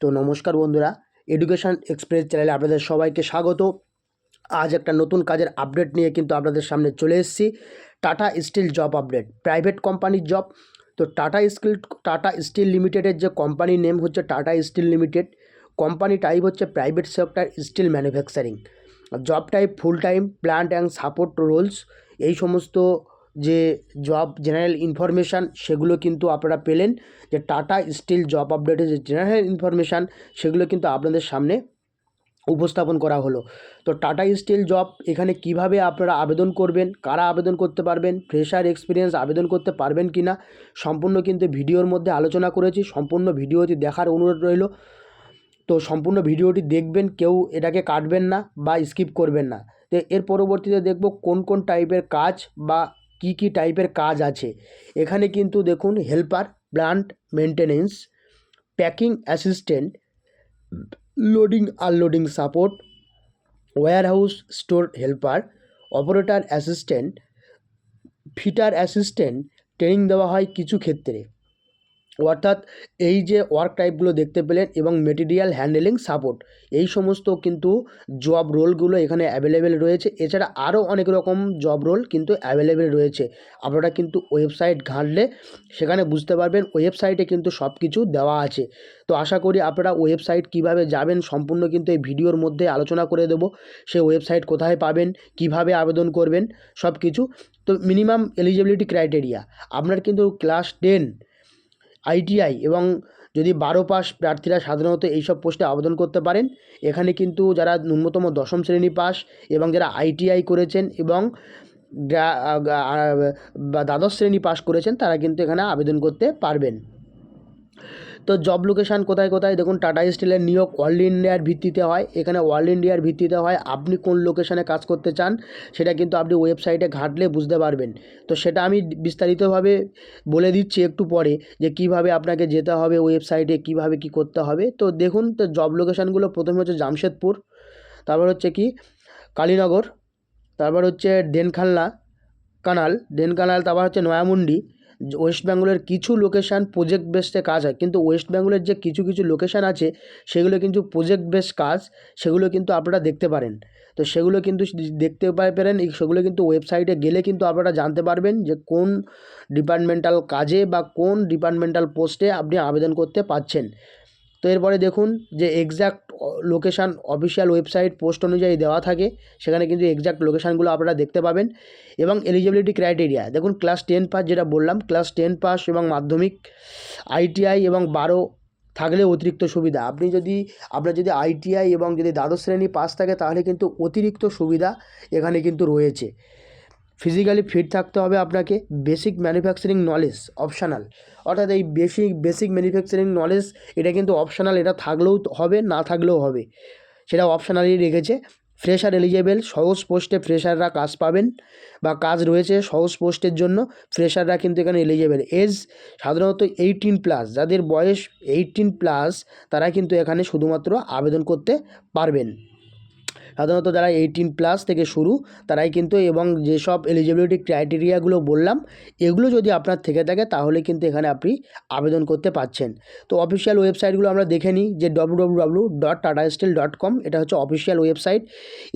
তো নমস্কার বন্ধুরা এডুকেশন এক্সপ্রেস চ্যানেলে আপনাদের সবাইকে স্বাগত। আজ একটা নতুন কাজের আপডেট নিয়ে কিন্তু আপনাদের সামনে চলে এসেছি। Tata steel job update private কোম্পানির জব তো টাটা স্কিল টাটা স্টিল লিমিটেডের যে কোম্পানির নেম হচ্ছে Tata steel limited company type হচ্ছে private sector steel manufacturing job type full time plant and support roles এই সমস্ত যে জব জেনারেল ইনফরমেশান সেগুলো কিন্তু আপনারা পেলেন। যে টাটা স্টিল জব আপডেটের যে জেনারেল ইনফরমেশান সেগুলো কিন্তু আপনাদের সামনে উপস্থাপন করা হলো। তো টাটা স্টিল জব এখানে কীভাবে আপনারা আবেদন করবেন, কারা আবেদন করতে পারবেন ফ্রেশার এক্সপিরিয়েন্স আবেদন করতে পারবেন কি না সম্পূর্ণ কিন্তু ভিডিওর মধ্যে আলোচনা করেছি, সম্পূর্ণ ভিডিওটি দেখার অনুরোধ রইল। তো সম্পূর্ণ ভিডিওটি দেখবেন, কেউ এটাকে কাটবেন না বা স্কিপ করবেন না। তো এর পরবর্তীতে দেখব কোন কোন টাইপের কাজ বা কি কি টাইপের কাজ আছে? এখানে কিন্তু দেখুন helper plant maintenance packing assistant loading unloading support warehouse store helper operator assistant fitter assistant training দেওয়া হয় কিছু ক্ষেত্রে। অর্থাৎ এই যে ওয়ার্ক টাইপগুলো দেখতে পেলেন এবং মেটেরিয়াল হ্যান্ডেলিং সাপোর্ট এই সমস্ত কিন্তু জব রোলগুলো এখানে অ্যাভেলেবেল রয়েছে। এছাড়া আরও অনেক রকম জব রোল কিন্তু অ্যাভেলেবেল রয়েছে। আপনারা কিন্তু ওয়েবসাইট ঘাঁটলে সেখানে বুঝতে পারবেন ওয়েবসাইটে কিন্তু সব কিছু দেওয়া আছে। তো আশা করি আপনারা ওয়েবসাইট কীভাবে যাবেন সম্পূর্ণ কিন্তু এই ভিডিওর মধ্যে আলোচনা করে দেব। সেই ওয়েবসাইট কোথায় পাবেন, কীভাবে আবেদন করবেন সব কিছু তো মিনিমাম এলিজিবিলিটি ক্রাইটেরিয়া আপনার কিন্তু ক্লাস টেন আইটিআই এবং যদি বারো পাস প্রার্থীরা সাধারণত এইসব পোস্টে আবেদন করতে পারেন, এখানে কিন্তু যারা ন্যূনতম দশম শ্রেণি পাস এবং যারা আইটিআই করেছেন এবং দ্বাদশ শ্রেণি পাস করেছেন, তারা কিন্তু এখানে আবেদন করতে পারবেন। তো জব লোকেশান কোথায় কোথায়? দেখুন টাটা স্টিলের নিয়োগ অল ইন্ডিয়ার ভিত্তিতে হয়। এখানে অল ইন্ডিয়ার ভিত্তিতে হয়। আপনি কোন লোকেশানে কাজ করতে চান, সেটা কিন্তু আপনি ওয়েবসাইটে ঘাঁটলে বুঝতে পারবেন। তো সেটা আমি বিস্তারিতভাবে বলে দিচ্ছি একটু পরে যে কীভাবে আপনাকে যেতে হবে ওয়েবসাইটে কীভাবে কি করতে হবে। তো দেখুন, তো জব লোকেশানগুলো প্রথমে হচ্ছে জামশেদপুর, তারপর হচ্ছে কি কালীনগর, তারপর হচ্ছে ডেনখালনা কানাল ডেনকানাল তারপর হচ্ছে নয়ামুন্ডি ওয়েস্ট বেঙ্গলের কিছু লোকেশান প্রজেক্ট বেসে কাজ হয়। কিন্তু ওয়েস্ট বেঙ্গলের যে কিছু কিছু লোকেশান আছে, সেগুলো কিন্তু প্রজেক্ট বেস কাজ, সেগুলো কিন্তু আপনারা দেখতে পারেন। তো সেগুলো কিন্তু দেখতে পারেন, এই সেগুলো কিন্তু ওয়েবসাইটে গেলে কিন্তু আপনারা জানতে পারবেন যে কোন ডিপার্টমেন্টাল কাজে বা কোন ডিপার্টমেন্টাল পোস্টে আপনি আবেদন করতে পারছেন। তো এরপরে দেখুন যে exact location official website post অনুযায়ী দেওয়া থাকে। সেখানে কিন্তু এক্স্যাক্ট লোকেশানগুলো আপনারা দেখতে পাবেন। এবং এলিজিবিলিটি ক্রাইটেরিয়া দেখুন ক্লাস টেন পাস যেটা বললাম ক্লাস টেন পাস এবং মাধ্যমিক আইটিআই এবং বারো থাকলে অতিরিক্ত সুবিধা। আপনি যদি, আপনার যদি আইটিআই এবং যদি দ্বাদশ শ্রেণি পাস থাকে, তাহলে কিন্তু অতিরিক্ত সুবিধা এখানে কিন্তু রয়েছে। ফিজিক্যালি ফিট থাকতে হবে আপনাকে। বেসিক ম্যানুফ্যাকচারিং নলেজ অপশানাল অর্থাৎ এই বেসিক বেসিক ম্যানুফ্যাকচারিং নলেজ এটা কিন্তু অপশানাল এটা থাকলেও হবে, না থাকলেও হবে। সেটা অপশনালই রেখেছে। ফ্রেশার এলিজেবেল সহজ পোস্টে ফ্রেশাররা কাজ পাবেন বা কাজ রয়েছে সহজ পোস্টের জন্য। ফ্রেশাররা কিন্তু এখানে এলিজেবেল এজ সাধারণত এইটিন প্লাস যাদের বয়স এইটিন প্লাস তারা কিন্তু এখানে শুধুমাত্র আবেদন করতে পারবেন। সাধারণত যারা এইটিন প্লাস থেকে শুরু, তারাই কিন্তু এবং যেসব এলিজিবিলিটি ক্রাইটেরিয়াগুলো বললাম, এগুলো যদি আপনার থেকে থাকে, তাহলে কিন্তু এখানে আপনি আবেদন করতে পারছেন। তো অফিসিয়াল ওয়েবসাইটগুলো আমরা দেখে নিই, যে W W dot Tata steel dot com এটা হচ্ছে অফিসিয়াল ওয়েবসাইট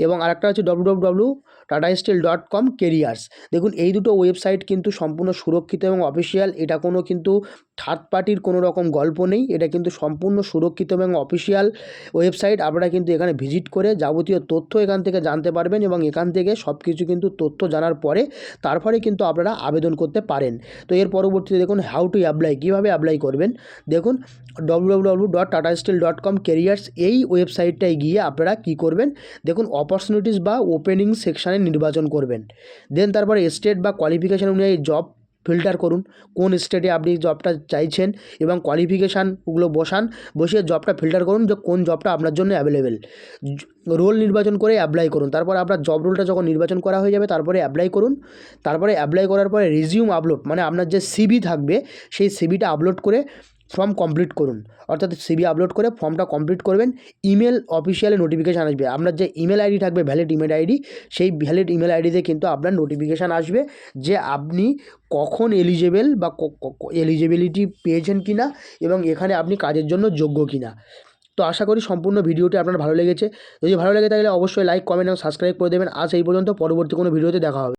এবং আরেকটা হচ্ছে W Tata steel dot com careers দেখুন, এই দুটো ওয়েবসাইট কিন্তু সম্পূর্ণ সুরক্ষিত এবং অফিসিয়াল এটা কোনো কিন্তু থার্ড পার্টির কোনো রকম গল্প নেই, এটা কিন্তু সম্পূর্ণ সুরক্ষিত এবং অফিসিয়াল ওয়েবসাইট আপনারা কিন্তু এখানে ভিজিট করে যাবতীয় তথ্য এখান থেকে জানতে পারবেন এবং এখান থেকে সব কিছু কিন্তু তথ্য জানার পরে তারপরে কিন্তু আপনারা আবেদন করতে পারেন। তো এর পরবর্তীতে দেখুন হাউ টু অ্যাপ্লাই কীভাবে অ্যাপ্লাই করবেন? দেখুন W dot Tata steel dot com এই ওয়েবসাইটটায় গিয়ে আপনারা কী করবেন? দেখুন অপরচুনিটিস বা ওপেনিং সেকশানে নির্বাচন করবেন। দেন তারপরে স্টেট বা কোয়ালিফিকেশান অনুযায়ী জব ফিল্টার করুন, কোন স্টেটে আপনি জবটা চাইছেন এবং কোয়ালিফিকেশানগুলো বসান, বসিয়ে জবটা ফিল্টার করুন যে কোন জবটা আপনার জন্য অ্যাভেলেবেল রোল নির্বাচন করে অ্যাপ্লাই করুন, তারপর আপনার জব রোলটা যখন নির্বাচন করা হয়ে যাবে তারপরে অ্যাপ্লাই করুন, তারপরে অ্যাপ্লাই করার পরে রিজিউম আপলোড মানে আপনার যে সিবি থাকবে, সেই সিবিটা আপলোড করে ফর্ম কমপ্লিট করুন। অর্থাৎ সিবি আপলোড করে ফর্মটা কমপ্লিট করবেন। ইমেল অফিসিয়ালি নোটিফিকেশান আসবে। আপনার যে ইমেল আইডি থাকবে ভ্যালিড ইমেল আইডি সেই ভ্যালিড ইমেল আইডিতে কিন্তু আপনার নোটিফিকেশান আসবে যে আপনি কখন এলিজেবেল বা এলিজিবিলিটি পেয়েছেন কি না এবং এখানে আপনি কাজের জন্য যোগ্য কি না তো আশা করি সম্পূর্ণ ভিডিওটি আপনার ভালো লেগেছে। যদি ভালো লেগে থাকলে অবশ্যই লাইক কমেন্ট এবং সাবস্ক্রাইব করে দেবেন। আজ এই পর্যন্ত। পরবর্তী কোনো ভিডিওতে দেখা হবে।